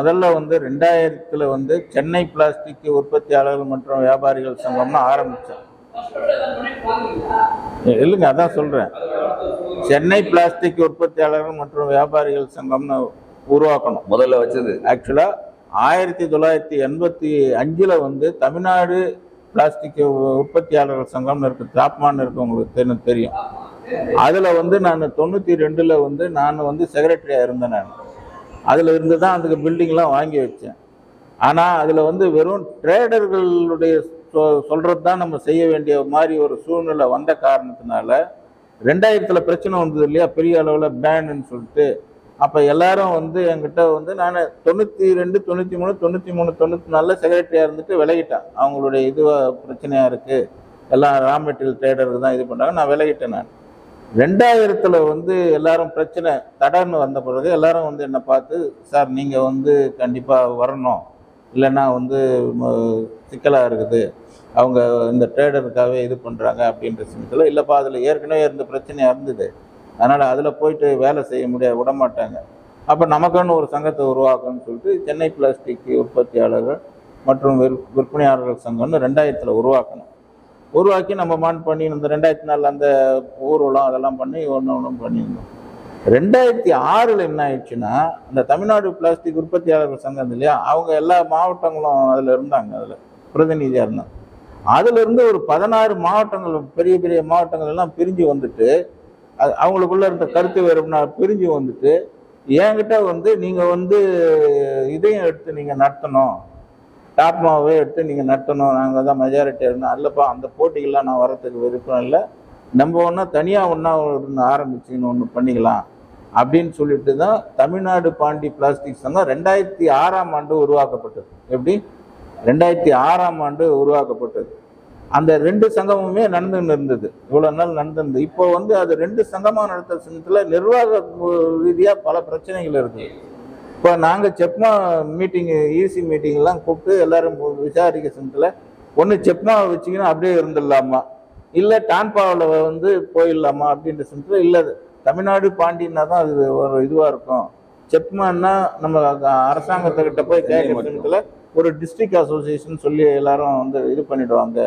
முதல்ல வந்து ரெண்டாயிரத்துல வந்து சென்னை பிளாஸ்டிக் உற்பத்தியாளர்கள் மற்றும் வியாபாரிகள் சங்கம்னு ஆரம்பிச்சோம் இல்லைங்க அதான் சொல்றேன். சென்னை பிளாஸ்டிக் உற்பத்தியாளர்கள் மற்றும் வியாபாரிகள் சங்கம்னு உருவாக்கணும். முதல்ல வச்சது. ஆக்சுவலா ஆயிரத்தி தொள்ளாயிரத்தி எண்பத்தி அஞ்சுல வந்து தமிழ்நாடு பிளாஸ்டிக் உற்பத்தியாளர்கள் சங்கம்னு இருக்கு தாப்மான் இருக்கு உங்களுக்கு தெரி- தெரியும். அதுல வந்து நான் தொண்ணூத்தி ரெண்டுல வந்து நான் வந்து செக்ரட்டரியா இருந்தேன் நான். அதில் இருந்து தான் அதுக்கு பில்டிங்லாம் வாங்கி வச்சேன். ஆனால் அதில் வந்து வெறும் ட்ரேடர்களுடைய சொ- சொல்கிறது தான் நம்ம செய்ய வேண்டிய மாதிரி ஒரு சூழ்நிலை வந்த காரணத்தினால ரெண்டாயிரத்தில் பிரச்சனை வந்தது இல்லையா? பெரிய அளவில் பேனுன்னு சொல்லிட்டு. அப்போ எல்லாரும் வந்து என்கிட்ட வந்து நான் தொண்ணூற்றி ரெண்டு தொண்ணூற்றி மூணு தொண்ணூற்றி மூணு தொண்ணூற்றி நாலில் செக்ரட்டரியாக இருந்துட்டு விலகிட்டேன். அவங்களுடைய இது பிரச்சனையாக இருக்குது எல்லாம் ரா மெட்டீரியல் ட்ரேடருக்கு தான் இது பண்ணாங்க நான் விலகிட்டேன் நான். ரெண்டாயிரத்தில் வந்து எல்லாரும் பிரச்சனை தடன்னு வந்த பிறகு எல்லாரும் வந்து என்னை பார்த்து சார் நீங்கள் வந்து கண்டிப்பாக வரணும். இல்லைன்னா வந்து சிக்கலாக இருக்குது. அவங்க இந்த ட்ரேடருக்காகவே இது பண்ணுறாங்க அப்படின்ற சமயத்தில் இல்லைப்பா அதில் ஏற்கனவே இருந்த பிரச்சனையாக இருந்தது. அதனால் அதில் போயிட்டு வேலை செய்ய முடியாது விட மாட்டாங்க. நமக்குன்னு ஒரு சங்கத்தை உருவாக்கணும்னு சொல்லிட்டு சென்னை பிளாஸ்டிக் உற்பத்தியாளர்கள் மற்றும் விற்- விற்பனையாளர்கள் சங்கம்னு ரெண்டாயிரத்தில் உருவாக்கணும். உருவாக்கி நம்ம மான் பண்ணி இந்த ரெண்டாயிரத்தி நாலில் அந்த ஊர்வலம் அதெல்லாம் பண்ணி ஒன்று ஒன்றும் பண்ணியிருந்தோம். ரெண்டாயிரத்தி ஆறில் என்ன ஆயிடுச்சுன்னா இந்த தமிழ்நாடு பிளாஸ்டிக் உற்பத்தியாளர்கள் சங்கம் இல்லையா அவங்க எல்லா மாவட்டங்களும் அதில் இருந்தாங்க அதில் பிரதிநிதியாக இருந்தாங்க. அதுல இருந்து ஒரு பதினாறு மாவட்டங்கள் பெரிய பெரிய மாவட்டங்கள் எல்லாம் பிரிஞ்சு வந்துட்டு அது அவங்களுக்குள்ள இருந்த கருத்து வேறுனா பிரிஞ்சு வந்துட்டு என்கிட்ட வந்து நீங்கள் வந்து இதையும் எடுத்து நீங்கள் நடத்தணும் டாப்மாவே எடுத்து நீங்கள் நடத்தணும். நாங்கள் தான் மெஜாரிட்டி இருந்தோம். அல்லப்பா அந்த போட்டிகள்லாம் நான் வரத்துக்கு விருப்பம் இல்லை. நம்ம ஒன்றா தனியாக ஒன்றா ஒன்று ஆரம்பிச்சுன்னு ஒன்று பண்ணிக்கலாம் அப்படின்னு சொல்லிட்டு தான் தமிழ்நாடு பாண்டி பிளாஸ்டிக் சங்கம் ரெண்டாயிரத்தி ஆறாம் ஆண்டு உருவாக்கப்பட்டது. எப்படி? ரெண்டாயிரத்தி ஆறாம் ஆண்டு உருவாக்கப்பட்டது. அந்த ரெண்டு சங்கமுமே நடந்துன்னு இருந்தது இவ்வளோ நாள் நடந்திருந்தது இப்போ வந்து அது ரெண்டு சங்கமாக நடத்துகிற சங்கத்தில் நிர்வாக ரீதியாக பல பிரச்சனைகள் இருக்குது இப்போ நாங்க செப்மா மீட்டிங் ஈசி மீட்டிங் எல்லாம் கூப்பிட்டு எல்லாரும் விசாரிக்க சமயத்துல ஒண்ணு செப்மா வச்சுக்கணும் அப்படியே இருந்துடலாமா? இல்ல டான்பாவில் வந்து போயிடலாமா அப்படின்ற சமயத்துல இல்ல தமிழ்நாடு பாண்டியன்னா தான் அது ஒரு இதுவா இருக்கும். செப்மான்னா நம்ம அரசாங்கத்துக்கிட்ட போய் கேட்குற ஒரு டிஸ்ட்ரிக்ட் அசோசியேஷன் சொல்லி எல்லாரும் வந்து இது பண்ணிடுவாங்க.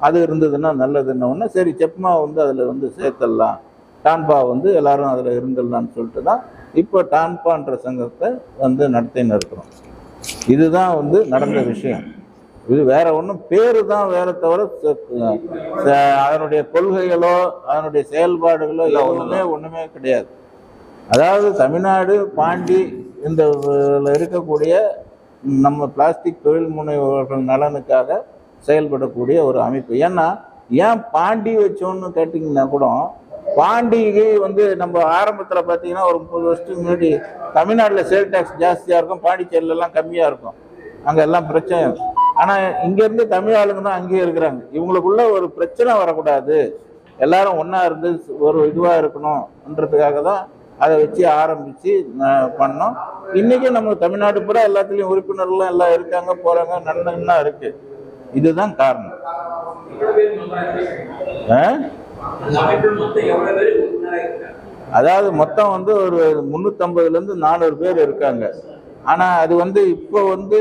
அது இருந்ததுன்னா நல்லதுன்ன உடனே சரி செப்மா வந்து அதில் வந்து சேர்த்துடலாம். டான்பா வந்து எல்லாரும் அதில் இருந்துடலாம்னு சொல்லிட்டு தான் இப்போ டான்பான்ற சங்கத்தை வந்து நடத்தின்னு இருக்கிறோம் இதுதான் வந்து நடந்த விஷயம். இது வேற ஒன்றும் பேரு தான் வேற தவிர அதனுடைய கொள்கைகளோ அதனுடைய செயல்பாடுகளோ எதுவுமே ஒண்ணுமே கிடையாது. அதாவது தமிழ்நாடு பாண்டி இந்த இருக்கக்கூடிய நம்ம பிளாஸ்டிக் தொழில் முனைவோர்கள் நலனுக்காக செயல்படக்கூடிய ஒரு அமைப்பு. ஏன்னா ஏன் பாண்டி வச்சோன்னு கேட்டிங்கன்னா கூட பாண்டிக்கு வந்து நம்ம ஆரம்பத்தில் பார்த்தீங்கன்னா ஒரு முப்பது வருஷத்துக்கு முன்னாடி தமிழ்நாட்டில் சேல் டேக்ஸ் ஜாஸ்தியாக இருக்கும் பாண்டிச்சேரியிலலாம் கம்மியாக இருக்கும். அங்கே எல்லாம் பிரச்சனை ஆனால் இங்கேருந்து தமிழ் ஆளுங்க தான் அங்கேயே இருக்கிறாங்க. இவங்களுக்குள்ள ஒரு பிரச்சனை வரக்கூடாது. எல்லாரும் ஒன்றா இருந்து ஒரு இதுவாக இருக்கணும்ன்றதுக்காக தான் அதை வச்சு ஆரம்பித்து பண்ணோம். இன்றைக்கும் நம்ம தமிழ்நாடு பூரா எல்லாத்துலேயும் உறுப்பினர்லாம் எல்லாம் இருக்காங்க போகிறாங்க நடந்துன்னு இருக்குது இதுதான் காரணம். ஆ? அதாவது மொத்தம் வந்து ஒரு முந்நூற்றம்பதுல இருந்து நானூறு பேர் இருக்காங்க. ஆனா அது வந்து இப்போ வந்து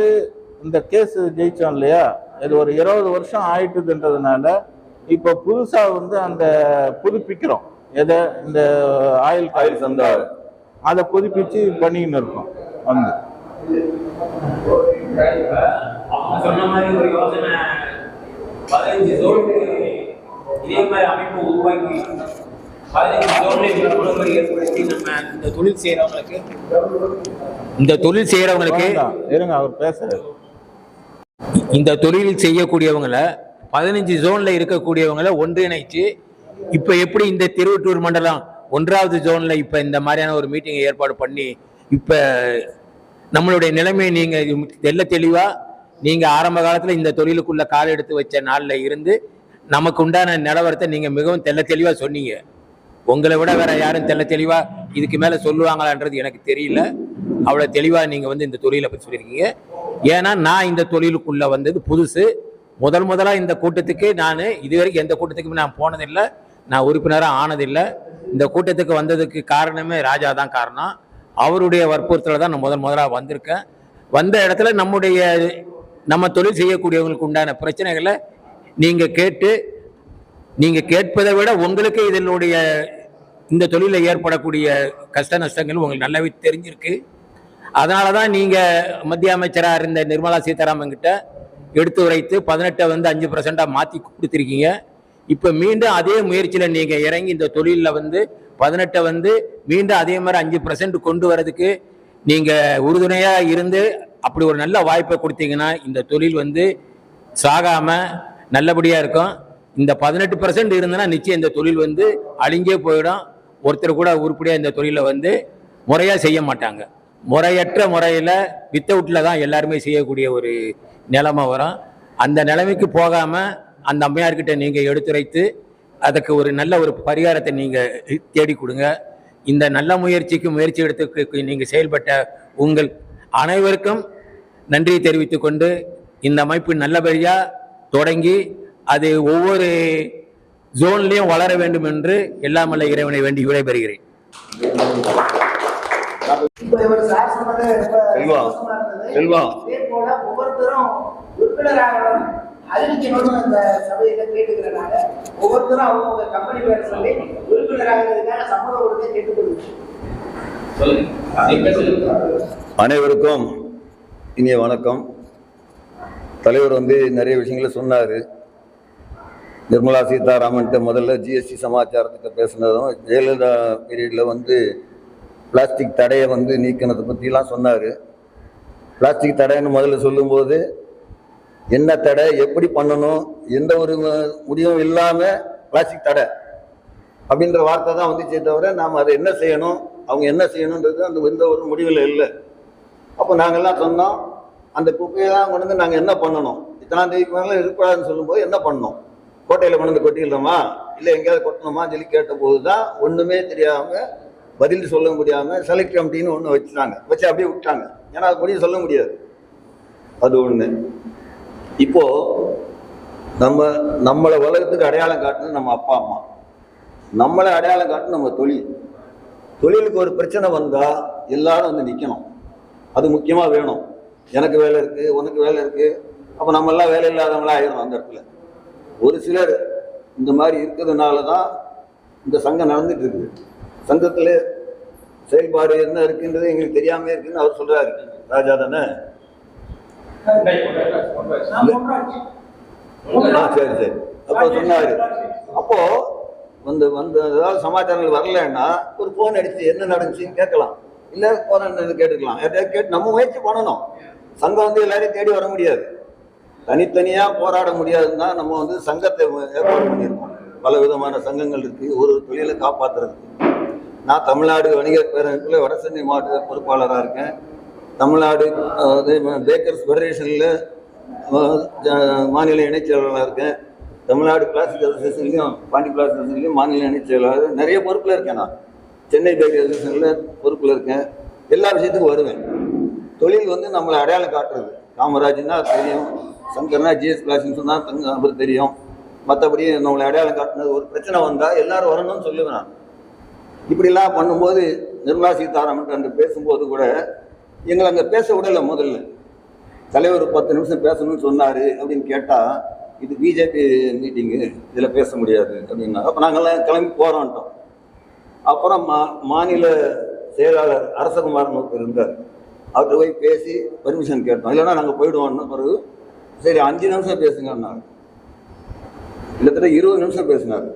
இந்த கேஸ் ஜெயிச்சோம் இல்லையா? இது ஒரு இருபது வருஷம் ஆயிட்டுதுன்றதுனால இப்போ புதுசா வந்து அந்த புதுப்பிக்கிறோம். எதை? இந்த ஆயில் ஆயில் சந்தா. அதை புதுப்பிச்சு பண்ணிக்கின்னு இருக்கோம் வந்து. சொன்ன மாதிரி ஒரு யோசனை பதினஞ்சு இதே மாதிரி அமைப்பு உருவாக்கி பதினஞ்சு ஜோன்ல விழிப்புணர்வு ஏற்படுத்தி நம்ம இந்த தொழில் செய்யறவங்களுக்கு இந்த தொழில். இருங்க அவர் பேசுறாரு இந்த தொழில் செய்யக்கூடியவங்கள பதினஞ்சு ஜோன்ல இருக்கக்கூடியவங்கள ஒன்றிணைச்சு இப்ப எப்படி இந்த திருவட்டூர் மண்டலம் ஒன்றாவது ஜோன்ல இப்ப இந்த மாதிரியான ஒரு மீட்டிங் ஏற்பாடு பண்ணி இப்ப நம்மளுடைய நிலைமையை நீங்க தெல்ல தெளிவா நீங்க ஆரம்ப காலத்துல இந்த தொழிலுக்குள்ள கால் எடுத்து வச்ச நாள்ல இருந்து நமக்கு உண்டான நிலவரத்தை நீங்க மிகவும் தெல்ல தெளிவா சொன்னீங்க. உங்களை விட வேற யாரும் தெல்ல தெளிவா இதுக்கு மேல சொல்லுவாங்களான்றது எனக்கு தெரியல. அவ்வளவு தெளிவா நீங்க வந்து இந்த தொழிலை பத்தி சொல்லியிருக்கீங்க. ஏன்னா நான் இந்த தொழிலுக்குள்ள வந்தது புதுசு. முதல் முதலா இந்த கூட்டத்துக்கு நான் இதுவரைக்கும் எந்த கூட்டத்துக்குமே நான் போனதில்லை. நான் உறுப்பினராக ஆனதில்லை. இந்த கூட்டத்துக்கு வந்ததுக்கு காரணமே ராஜா தான் காரணம். அவருடைய வற்புறுத்தில் தான் நான் முதல் முதலாக வந்திருக்கேன். வந்த இடத்துல நம்முடைய நம்ம தொழில் செய்யக்கூடியவங்களுக்கு உண்டான பிரச்சனைகளை நீங்க கேட்டு நீங்க கேட்பதை விட உங்களுக்கு இதனுடைய இந்த தொழிலில் ஏற்படக்கூடிய கஷ்ட நஷ்டங்கள் உங்களுக்கு நல்லாவே தெரிஞ்சிருக்கு. அதனால தான் நீங்கள் மத்திய அமைச்சராக இருந்த நிர்மலா சீதாராமன் கிட்ட எடுத்து உரைத்து பதினெட்டை வந்து அஞ்சு பர்சண்டாக மாற்றி கொடுத்துருக்கீங்க. இப்போ மீண்டும் அதே முயற்சியில் நீங்கள் இறங்கி இந்த தொழிலில் வந்து பதினெட்டை வந்து மீண்டும் அதே மாதிரி அஞ்சு பர்சன்ட் கொண்டு வரதுக்கு நீங்கள் உறுதுணையாக இருந்து அப்படி ஒரு நல்ல வாய்ப்பை கொடுத்தீங்கன்னா இந்த தொழில் வந்து சாகாமல் நல்லபடியாக இருக்கும். இந்த பதினெட்டு பர்சன்ட் இருந்ததுன்னா நிச்சயம் இந்த தொழில் வந்து அழிஞ்சே போயிடும். ஒருத்தர் கூட உருப்படியாக இந்த தொழிலை வந்து முறையாக செய்ய மாட்டாங்க. முறையற்ற முறையில் வித்தவுட்டில் தான் எல்லாருமே செய்யக்கூடிய ஒரு நிலைமை வரும். அந்த நிலைமைக்கு போகாமல் அந்த அம்மையார்கிட்ட நீங்கள் எடுத்துரைத்து அதுக்கு ஒரு நல்ல ஒரு பரிகாரத்தை நீங்கள் தேடி கொடுங்க. இந்த நல்ல முயற்சிக்கு முயற்சி எடுத்து நீங்கள் செயல்பட்ட உங்கள் அனைவருக்கும் நன்றி தெரிவித்துக்கொண்டு இந்த அமைப்பு நல்லபடியாக தொடங்கி அது ஒவ்வொரு ஜோன்லயும் வளர வேண்டும் என்று எல்லாமல்ல இறைவனை வேண்டி விடைபெறுகிறேன் செல்வா. செல்வா. அனைவருக்கும் இனிய வணக்கம் தலைவர் வந்து நிறைய விஷயங்களை சொன்னார். நிர்மலா சீதாராமன்ட்ட முதல்ல ஜிஎஸ்டி சமாச்சாரத்துக்கு பேசினதும் ஜெயலலிதா பீரியடில் வந்து பிளாஸ்டிக் தடையை வந்து நீக்கினதை பற்றிலாம் சொன்னார். பிளாஸ்டிக் தடைன்னு முதல்ல சொல்லும்போது என்ன தடை எப்படி பண்ணணும் எந்த ஒரு முடிவும் இல்லாமல் பிளாஸ்டிக் தடை அப்படின்ற வார்த்தை தான் வந்துச்சே தவிர நாம் அதை என்ன செய்யணும் அவங்க என்ன செய்யணுன்றது அந்த எந்த ஒரு முடிவில் இல்லை. அப்போ நாங்கள்லாம் சொன்னோம் அந்த குப்பையெல்லாம் கொண்டு வந்து நாங்கள் என்ன பண்ணணும்? இத்தனாம் தேதிக்கு மேலே இருக்கக்கூடாதுன்னு சொல்லும்போது என்ன பண்ணணும்? கோட்டையில் கொண்டு வந்து கொட்டிடலாமா இல்லை எங்கேயாவது கொட்டணுமா சொல்லி கேட்டபோது தான் ஒன்றுமே தெரியாமல் பதில் சொல்ல முடியாமல் செலக்ட் கமிட்டின்னு ஒன்று வச்சுட்டாங்க. வச்சு அப்படியே விட்டாங்க. ஏன்னா அது முடியும் சொல்ல முடியாது. அது ஒன்று இப்போது நம்ம நம்மளை உலகத்துக்கு அடையாளம் காட்டுனது நம்ம அப்பா அம்மா. நம்மளை அடையாளம் காட்டு நம்ம தொழில். தொழிலுக்கு ஒரு பிரச்சனை வந்தால் எல்லாரும் வந்து நிற்கணும் அது முக்கியமாக வேணும். எனக்கு வேலை இருக்கு உனக்கு வேலை இருக்கு. அப்ப நம்ம எல்லாம் வேலை இல்லாதவங்களா ஆயிரும் அந்த இடத்துல. ஒரு சிலர் இந்த மாதிரி இருக்கிறதுனால தான் இந்த சங்கம் நடந்துட்டு இருக்கு சங்கத்துல செயல்பாடு என்ன இருக்குன்றது எங்களுக்கு தெரியாம இருக்குன்னு அவர் சொல்றாரு. ராஜா தானே? ஆ சரி சரி. அப்போ சொன்னாரு. அப்போ வந்து வந்து ஏதாவது சமாச்சாரங்கள் வரலன்னா ஒரு ஃபோன் அடிச்சு என்ன நடந்துச்சுன்னு கேட்கலாம். இல்ல போன கேட்டுக்கலாம். கேட்டு நம்ம முயற்சி பண்ணணும். சங்கம் வந்து எல்லாரையும் தேடி வர முடியாது. தனித்தனியா போராட முடியாதுன்னா நம்ம வந்து சங்கத்தை ஏற்பாடு பண்ணியிருக்கோம். பல விதமான சங்கங்கள் இருக்கு. ஒரு தொழிலை காப்பாத்துறதுக்கு. நான் தமிழ்நாடு வணிகர் பேரமைப்புல வடசென்னை மாவட்ட பொறுப்பாளராக இருக்கேன். தமிழ்நாடு அதே பேக்கர்ஸ் ஃபெடரேஷனில் மாநில இணைச் செயலாளராக இருக்கேன். தமிழ்நாடு பிளாஸ்டிக் அசோசியேஷன்லையும் பாண்டி பிளாஸ்டிக் அசோசியேஷன்லையும் மாநில இணைச் செயலாளர். நிறைய பொறுப்பில் இருக்கேன் நான். சென்னை பேக்கர் அசோசியேஷனில் பொறுப்பில் இருக்கேன். எல்லா விஷயத்துக்கும் வருவேன். தொழில் வந்து நம்மளை அடையாளம் காட்டுறது. காமராஜ்னா தெரியும். சங்கர்னா ஜிஎஸ் பிளாஸ்டிக் சொன்னால் தங்க அவர் தெரியும். மற்றபடி நம்மளை அடையாளம் காட்டுனது ஒரு பிரச்சனை வந்தால் எல்லாரும் வரணும்னு சொல்லுவேன் நான். இப்படிலாம் பண்ணும்போது நிர்மலா சீதாராமன் அன்று பேசும்போது கூட எங்களை அங்கே பேச விடல முதல்ல. தலைவர் பத்து நிமிஷம் பேசணும்னு சொன்னார் அப்படின்னு கேட்டால் இது பிஜேபி மீட்டிங்கு இதில் பேச முடியாது அப்படின்னா அப்போ நாங்கள்லாம் கிளம்பி போகிறோன்ட்டோம் அப்புறம் மா மாநில செயலாளர் அரசகுமாரன் ஒருத்தர் இருந்தார். அவர்கிட்ட போய் பேசி பர்மிஷன் கேட்டோம். இல்லைன்னா நாங்கள் போயிடுவோம்னு பிறகு சரி அஞ்சு நிமிஷம் பேசுங்கன்னார். கிட்டத்தட்ட இருபது நிமிஷம் பேசினார்.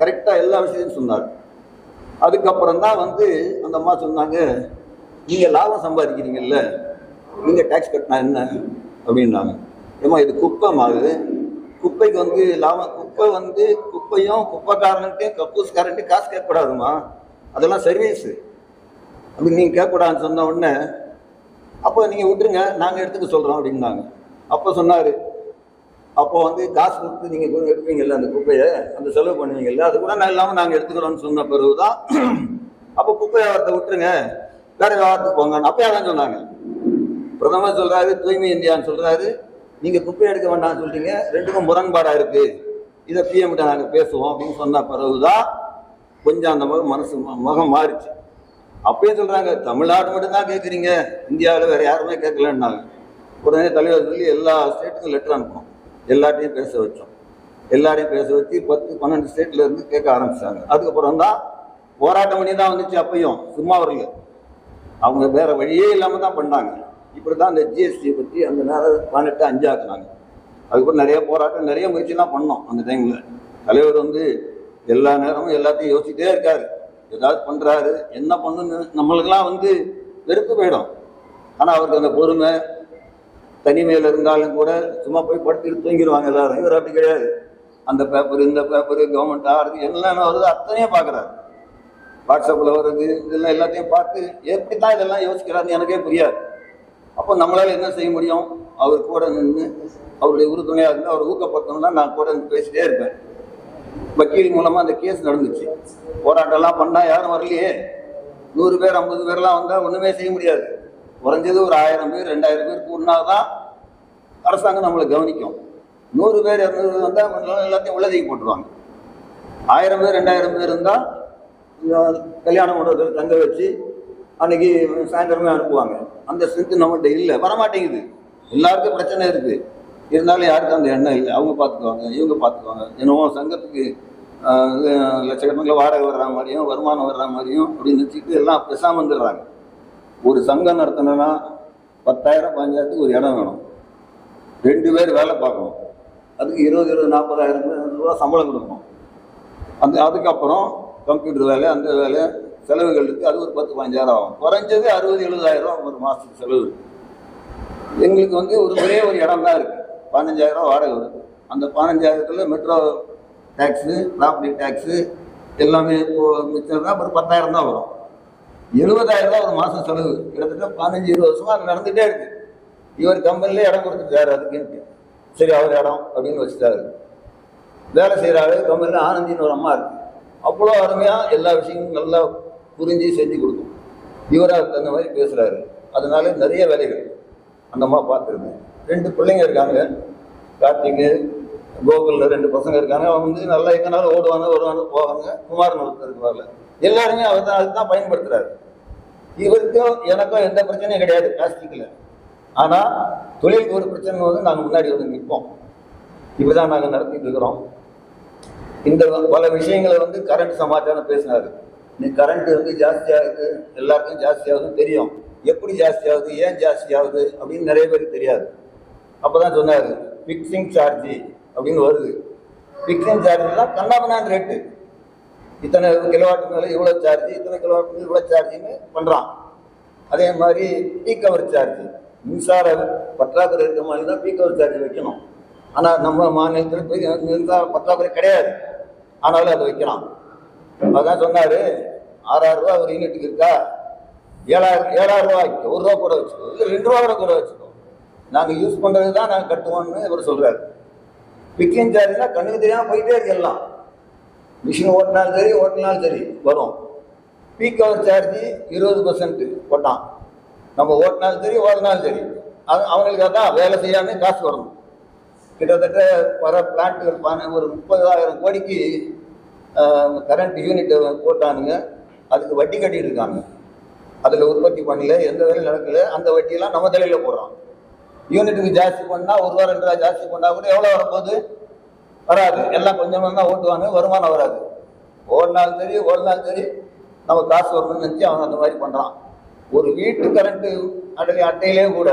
கரெக்டாக எல்லா விஷயத்தையும் சொன்னார். அதுக்கப்புறம் தான் வந்து அந்த அம்மா சொன்னாங்க நீங்கள் லாபம் சம்பாதிக்கிறீங்கல்ல நீங்கள் டேக்ஸ் கட்டினா என்ன? அப்படின்னாங்க. ஏம்மா இது குப்பை மாதிரி குப்பைக்கு வந்து லாபம் குப்பை வந்து குப்பையும் குப்பைக்காரன்ட்டையும் கப்பூஸ்காரன்ட்டையும் காசு கேட்கக்கூடாதுமா அதெல்லாம் சர்வீஸு அப்படி நீங்கள் கேட்கக்கூடாதுன்னு சொன்ன உடனே அப்போ நீங்கள் விட்டுருங்க நாங்கள் எடுத்துக்க சொல்கிறோம் அப்படின்னாங்க. அப்போ சொன்னார் அப்போ வந்து காசு கொடுத்து நீங்கள் எடுப்பீங்கல்ல அந்த குப்பையை அந்த செலவு பண்ணுவீங்கல்ல அது கூட நான் இல்லாமல் நாங்கள் எடுத்துக்கிறோம்னு சொன்ன பிறகு தான் அப்போ குப்பை வியாபாரத்தை விட்டுருங்க வேற வியாபாரத்துக்கு போங்க அப்போ அதான் சொன்னாங்க. பிரதமர் சொல்கிறாரு தூய்மை இந்தியான்னு சொல்கிறாரு நீங்கள் குப்பை எடுக்க வேண்டாம்னு சொல்கிறீங்க ரெண்டுக்கும் முரண்பாடாக இருக்குது இதை பிஎம்கிட்ட நாங்கள் பேசுவோம் அப்படின்னு சொன்ன பிறகுதான் கொஞ்சம் அந்த முகம் மனசு முகம் மாறிச்சு. அப்பயே சொல்றாங்க தமிழ்நாடு மட்டும்தான் கேட்குறீங்க இந்தியாவில் வேற யாருமே கேட்கலன்னாங்க உடனே தலைவர் சொல்லி எல்லா ஸ்டேட்டுக்கும் லெட்டர் அனுப்பணும் எல்லாத்தையும் பேச வச்சோம். எல்லாரையும் பேச வச்சு பத்து பன்னெண்டு ஸ்டேட்ல இருந்து கேட்க ஆரம்பிச்சாங்க. அதுக்கப்புறம் தான் போராட்டம் பண்ணி தான் வந்துச்சு அப்பயும். சும்மா வரல. அவங்க வேற வழியே இல்லாமல் தான் பண்ணாங்க. இப்படி தான் அந்த ஜிஎஸ்டியை பற்றி அந்த நேரம் பதினெட்டு அஞ்சாக்குனாங்க. அதுக்கப்புறம் நிறைய போராட்டம் நிறைய முயற்சிலாம் பண்ணோம் அந்த டைமில் தலைவர் வந்து எல்லா நேரமும் எல்லாத்தையும் யோசிச்சுட்டே இருக்காரு. ஏதாவது பண்றாரு என்ன பண்ணுன்னு நம்மளுக்கெல்லாம் வந்து வெறுப்பு போயிடும். ஆனா அவருக்கு அந்த பொறுமை தனிமையில் இருந்தாலும் கூட சும்மா போய் படுத்துட்டு தூங்கிடுவாங்க எல்லாரும். இவர் அப்படி கிடையாது. அந்த பேப்பர் இந்த பேப்பர் கவர்மெண்ட் ஆறு எல்லாமே வருது அத்தனையும் பார்க்குறாரு. வாட்ஸ்அப்பில் வருது இதெல்லாம் எல்லாத்தையும் பார்த்து எப்படி தான் இதெல்லாம் யோசிக்கிறாருன்னு எனக்கே புரியாது. அப்போ நம்மளால என்ன செய்ய முடியும்? அவர் கூட நின்று அவருடைய உறுதுணையாக இருந்து அவர் ஊக்கப்படுத்தணும்னா நான் கூட பேசிட்டே இருப்பேன். வக்கீல் மூலமா அந்த கேஸ் நடந்துச்சு. போராட்டம்லாம் பண்ணா யாரும் வரலையே. நூறு பேர் ஐம்பது பேர்லாம் வந்தா ஒண்ணுமே செய்ய முடியாது. குறைஞ்சது ஒரு ஆயிரம் பேர் ரெண்டாயிரம் பேர் கூடினாதான் அரசாங்கம் நம்மளை கவனிக்கும். நூறு பேர் இரநூறு வந்தா எல்லாத்தையும் உள்ளதைக்கு போட்டுருவாங்க. ஆயிரம் பேர் ரெண்டாயிரம் பேர் இருந்தா கல்யாண மண்டபத்தில் தங்க வச்சு அன்னைக்கு சாயந்தரமே அனுப்புவாங்க. அந்த ஸ்ட்ரென்த் நம்மகிட்ட இல்லை. வரமாட்டேங்குது. எல்லாருக்கும் பிரச்சனை இருக்குது இருந்தாலும் யாருக்கும் அந்த எண்ணம் இல்லை. அவங்க பார்த்துக்குவாங்க இவங்க பார்த்துக்குவாங்க. என்னவோ சங்கத்துக்கு லட்சக்கணக்கில் வாடகை வர்ற மாதிரியும் வருமானம் வர்ற மாதிரியும் அப்படின்னு நினச்சிட்டு எல்லாம் பெசாமல் வந்துடுறாங்க ஒரு சங்கம் நடத்தினா பத்தாயிரம் பதினஞ்சாயிரத்துக்கு ஒரு இடம் வேணும். ரெண்டு பேர் வேலை பார்க்கணும். அதுக்கு இருபது இருபது நாற்பதாயிரம் ரூபா சம்பளம் கொடுக்கணும். அந்த அதுக்கப்புறம் கம்ப்யூட்டர் வேலை அந்த வேலை செலவுகள் இருக்குது அது ஒரு பத்து பதினஞ்சாயிரம் ஆகும். குறைஞ்சது அறுபது எழுபதாயிரம் ஒரு மாதத்துக்கு செலவு. எங்களுக்கு வந்து ஒரு ஒரே ஒரு இடம் தான் இருக்குது பதினஞ்சாயிரம் ரூபா வாடகை வருது. அந்த பதினஞ்சாயிரத்தில் மெட்ரோ டேக்ஸு ப்ராப்பர்ட்டி டேக்ஸு எல்லாமே மிச்சம் தான் ஒரு பத்தாயிரம் தான் வரும். எழுபதாயிரம் ரூபா ஒரு மாதம் செலவு. கிட்டத்தட்ட பதினஞ்சு இருபது வருஷமாக அது நடந்துகிட்டே இருக்கு. இவர் கம்பெனிலே இடம் கொடுத்துட்டாரு அதுக்குன்ட்டு சரி அவர் இடம் அப்படின்னு வச்சுட்டாரு. வேலை செய்கிறாரு கம்பெனியில் ஆனந்தின்னு ஒரு அம்மா இருக்கு. அவ்வளோ அருமையாக எல்லா விஷயமும் நல்லா புரிஞ்சு செஞ்சு கொடுக்கும். இவராக தகுந்த மாதிரி பேசுகிறாரு அதனால நிறைய வேலைகள். அந்த அம்மா பார்த்துருந்தேன். ரெண்டு பிள்ளைங்க இருக்காங்க. கார்த்திக்கு கோகுலில் ரெண்டு பசங்க இருக்காங்க. அவங்க வந்து நல்லா எங்கனாலும் ஓடுவாங்க ஓடுவாங்க போவாங்க. குமாரன் ஒருத்தர் இருப்பார்ல. எல்லாருமே அவர் தான் அதுதான் பயன்படுத்துறாரு. இவருக்கும் எனக்கும் எந்த பிரச்சனையும் கிடையாது பிளாஸ்டிக்கில் ஆனால் தொழிலுக்கு ஒரு பிரச்சனை வந்து நாங்கள் முன்னாடி வந்து நிற்போம். இப்படிதான் நாங்கள் நடத்திட்டு இருக்கிறோம். இந்த பல விஷயங்களை வந்து கரண்ட் சமாச்சாரம் பேசினாரு. நீ கரண்ட் வந்து ஜாஸ்தியாகுது. எல்லாருக்கும் ஜாஸ்தியாகுதுன்னு தெரியும். எப்படி ஜாஸ்தியாகுது? ஏன் ஜாஸ்தியாகுது? அப்படின்னு நிறைய பேருக்கு தெரியாது. அப்போ தான் சொன்னார் ஃபிக்ஸிங் சார்ஜ் அப்படின்னு வருது. ஃபிக்ஸிங் சார்ஜ்லாம் கண்ணாபண்ணான் ரேட்டு இத்தனை கிலோவாட்டு மேலே இவ்வளோ சார்ஜ் இத்தனை கிலோவாட்டுக்கு இவ்வளோ சார்ஜின்னு பண்ணுறான் அதே மாதிரி பீக் அவர் சார்ஜ் மின்சார பற்றாக்குறை இருக்க மாதிரி தான் பீக் அவர் சார்ஜ் வைக்கணும். ஆனால் நம்ம மாநிலத்தில் பெரிய மின்சார பற்றாக்குறை கிடையாது. ஆனாலும் அதை வைக்கலாம். அதான் சொன்னார் ஆறாயிரம் ரூபா ஒரு யூனிட்டுக்கு இருக்கா? ஏழாயிரம் ஏழாயிரம் ரூபா ஒரு ரூபா கூட வச்சுக்கோ. இல்லை ரெண்டு ரூபா கூட கூட வச்சுக்கோ. நாங்கள் யூஸ் பண்ணுறது தான் நாங்கள் கட்டுவோம்னு இவர் சொல்கிறார் பிக்கிங் சார்ஜ்னா கண்ணுக்கு தெரியாமல் போயிட்டே இருக்கலாம். மிஷின் ஓட்டினாலும் சரி ஓட்டினாலும் சரி வரும். பீக் அவர் சார்ஜ் இருபது பர்சன்ட் போட்டான். நம்ம ஓட்டினாலும் சரி ஓடினாலும் சரி. அது அவங்களுக்கு அதான் வேலை செய்யாமல் காசு வரணும் கிட்டத்தட்ட வர பிளான்ட்டுகள் பான ஒரு முப்பதாயிரம் கோடிக்கு கரண்ட் யூனிட் போட்டானுங்க. அதுக்கு வட்டி கட்டிட்டு இருக்காங்க. அதில் உற்பத்தி பண்ணல எந்த வேலையும் நடக்கல. அந்த வட்டியெல்லாம் நம்ம தலையில் போடுறோம் யூனிட்டுக்கு ஜாஸ்தி பண்ணால் ஒரு ரூபா ரெண்டு ரூபா ஜாஸ்தி பண்ணால் கூட எவ்வளோ வரும்போது வராது. எல்லாம் கொஞ்சமாக தான் ஓட்டுவாங்க. வருமானம் வராது. ஒரு நாள் சரி நாள் சரி நம்ம காசு வரணும்னு நினச்சி அவன் அந்த மாதிரி பண்ணுறான் ஒரு வீட்டு கரண்ட்டு அட்டை அட்டையிலே கூட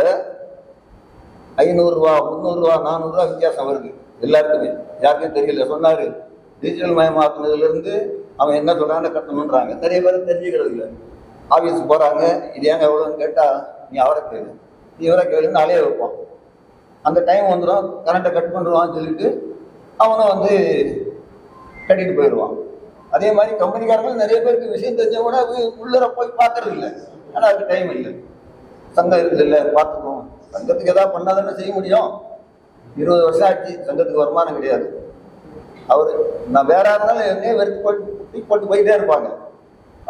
ஐநூறுரூவா முந்நூறுரூவா நானூறுரூவா வித்தியாசம் வருது. எல்லாருக்குமே. யாருக்கும் தெரியல. சொன்னார். டிஜிட்டல் மயமாக்குனதுலேருந்து அவன் என்ன சொல்கிறான்னு கட்டணுன்றாங்க நிறைய பேர் தெரிஞ்சுக்கிறது இல்லை. ஆஃபீஸுக்கு போகிறாங்க இது ஏங்க எவ்வளோன்னு கேட்டால் நீ அவரை கேளு. இவரை கேளுன்னு அலைய வைப்பான். அந்த டைம் வந்துடும் கரண்ட்டை கட் பண்ணுவான்னு சொல்லிட்டு அவனும் வந்து கட்டிட்டு போயிடுவான். அதே மாதிரி கம்பெனிக்காரங்களும் நிறைய பேருக்கு விஷயம் தெரிஞ்ச கூட உள்ளர போய் பார்க்கறது இல்லை. ஆனால் அதுக்கு டைம் இல்லை. சங்கம் இருக்குது இல்லை பார்த்துக்கணும் சங்கத்துக்கு எதாவது பண்ணாதானே செய்ய முடியும். இருபது வருஷம் ஆச்சு சங்கத்துக்கு வருமானம் கிடையாது. அவர் நான் வேற இருந்தாலும் என்னையே வெறுத்து போட்டு போட்டு போயிட்டே இருப்பாங்க.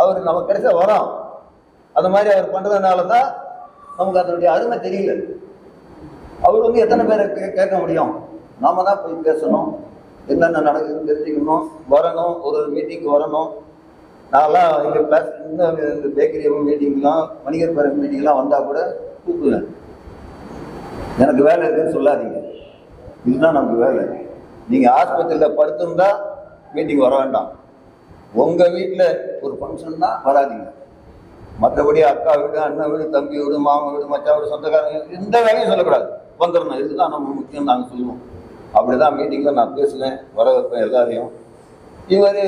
அவர் நமக்கு கிடைச்ச வரோம். அது மாதிரி அவர் பண்ணுறதுனால தான் நமக்கு அதனுடைய அருமை தெரியல. அவர் வந்து எத்தனை பேரை கேட்க முடியும்? நாம தான் போய் பேசணும். என்னென்ன நடக்குதுன்னு தெரிஞ்சுக்கணும். வரணும். ஒரு மீட்டிங் வரணும். நான்லாம் இங்கே பேச இந்த பேக்கரி மீட்டிங்லாம் வணிகர் பேர மீட்டிங்லாம் வந்தால் கூட கூப்பிடுவேன் எனக்கு வேலை இருக்குன்னு சொல்லாதீங்க. இதுதான் நமக்கு வேலை. நீங்கள் ஆஸ்பத்திரியில் படுத்திருந்தா மீட்டிங் வர வேண்டாம். உங்கள் வீட்டில் ஒரு ஃபங்க்ஷன் தான் வராதீங்க. மற்றபடி அக்கா வீடு அண்ணன் வீடு தம்பி வீடு மாமன் வீடு மச்சா வீடு சொந்தக்காரங்க எந்த வேலையும் சொல்லக்கூடாது. வந்துடணும். இதுதான் நம்ம முக்கியம் நாங்கள் சொல்லுவோம். அப்படிதான் மீட்டிங்கில் நான் பேசுவேன் வர வைப்பேன் எல்லாரையும். இவர்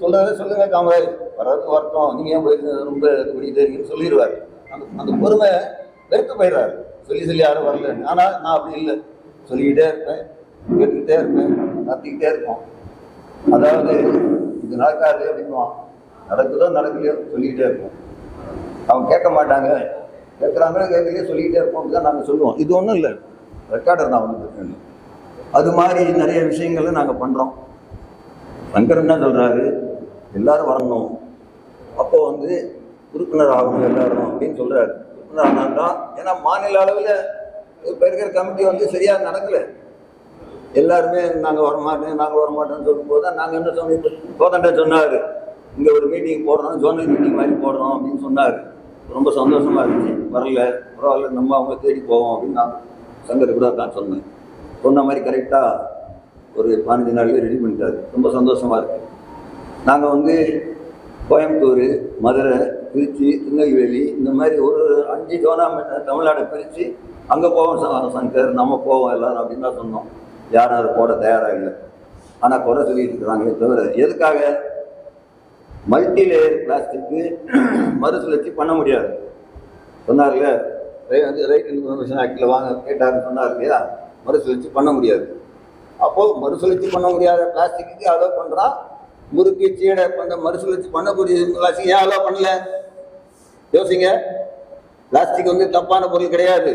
சொல்றதை சொல்லுங்க காமராஜ். வர்றது வரட்டும். நீங்க ஏன் போயிருந்தது ரொம்ப இது இருக்கீங்கன்னு சொல்லிடுவார். அந்த அந்த பொறுமை வெறுத்து போயிடுறாரு. சொல்லி சொல்லி யாரும் வரலன்னு ஆனால் நான் அப்படி இல்லை. சொல்லிக்கிட்டே இருப்பேன் கேட்டுக்கிட்டே இருப்பேன் நடத்திக்கிட்டே இருப்போம். அதாவது இது நடக்காது அப்படின்வான் நடக்குதோ நடக்கலையோ சொல்லிக்கிட்டே இருப்போம். அவங்க கேட்க மாட்டாங்க. கேட்குறாங்களோ கேட்கலையே சொல்லிக்கிட்டே இருப்போம் தான் நாங்கள் சொல்லுவோம். இது ஒன்றும் இல்லை. ரெக்கார்டர் தான் ஒன்று அது மாதிரி நிறைய விஷயங்களை நாங்கள் பண்ணுறோம் சங்கர் என்ன சொல்கிறாரு எல்லாரும் வரணும். அப்போ வந்து உறுப்பினர் ஆகணும் எல்லாரும் அப்படின்னு சொல்கிறாரு உறுப்பினர் ஆனால்தான் ஏன்னா மாநில அளவில் இப்போ இருக்கிற கமிட்டி வந்து சரியாக நடக்கலை. எல்லாருமே நாங்கள் வரமாட்டேன் நாங்கள் வரமாட்டோம்னு சொல்லும் போது தான் நாங்கள் என்ன சொன்னோம்? கோதண்ட சொன்னார். இங்கே ஒரு மீட்டிங் போடுறோம் ஜோனல் மீட்டிங் மாதிரி போடுறோம் அப்படின்னு சொன்னார். ரொம்ப சந்தோஷமா இருந்துச்சு. வரல பரவாயில்ல நம்ம அவங்க தேடி போவோம் அப்படின்னு நான் சங்கர் கூட தான் சொன்னேன். சொன்ன மாதிரி கரெக்டாக ஒரு பதினஞ்சு நாள்லேயே ரெடி பண்ணிட்டாரு. ரொம்ப சந்தோஷமா இருக்கு. நாங்கள் வந்து கோயம்புத்தூர் மதுரை திருச்சி திருநெல்வேலி இந்த மாதிரி ஒரு அஞ்சு டோர்னாமெண்ட் தமிழ்நாடை பிரித்து அங்கே போவோம் சங்கர் நம்ம போவோம் எல்லாரும் அப்படின்னு தான் சொன்னோம். யாரும் அதை போட தயாராக இல்லை. ஆனால் குறை சொல்லிட்டு இருக்கிறாங்களே தவிர எதுக்காக மல்டி லேயர் பிளாஸ்டிக்கு மறுசுழற்சி பண்ண முடியாது. சொன்னார்ல ரைட் இன்ஃபர்மேஷன் ஆக்டில் வாங்க கேட்டாருன்னு சொன்னார் இல்லையா? மறுசுழற்சி பண்ண முடியாது. அப்போது மறுசுழற்சி பண்ண முடியாத பிளாஸ்டிக்கு அலோவ் பண்ணுறா முறுக்கு சீடை பண்ண மறுசுழற்சி பண்ணக்கூடிய பிளாஸ்டிக் ஏன் அலோவ் பண்ணல? யோசிங்க. பிளாஸ்டிக் வந்து தப்பான பொருள் கிடையாது.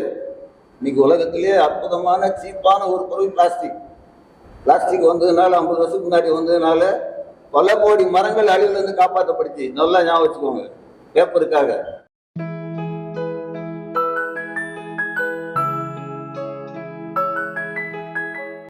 இன்னைக்கு உலகத்திலே அற்புதமான சீப்பான ஒரு பொருள் பிளாஸ்டிக். பிளாஸ்டிக் வந்ததுனால ஐம்பது வருஷத்துக்கு முன்னாடி வந்ததுனால பல கோடி மரங்கள் அழிவுல இருந்து காப்பாற்றப்படுச்சு நல்லா ஞாபகம் வச்சுக்கோங்க. பேப்பருக்காக.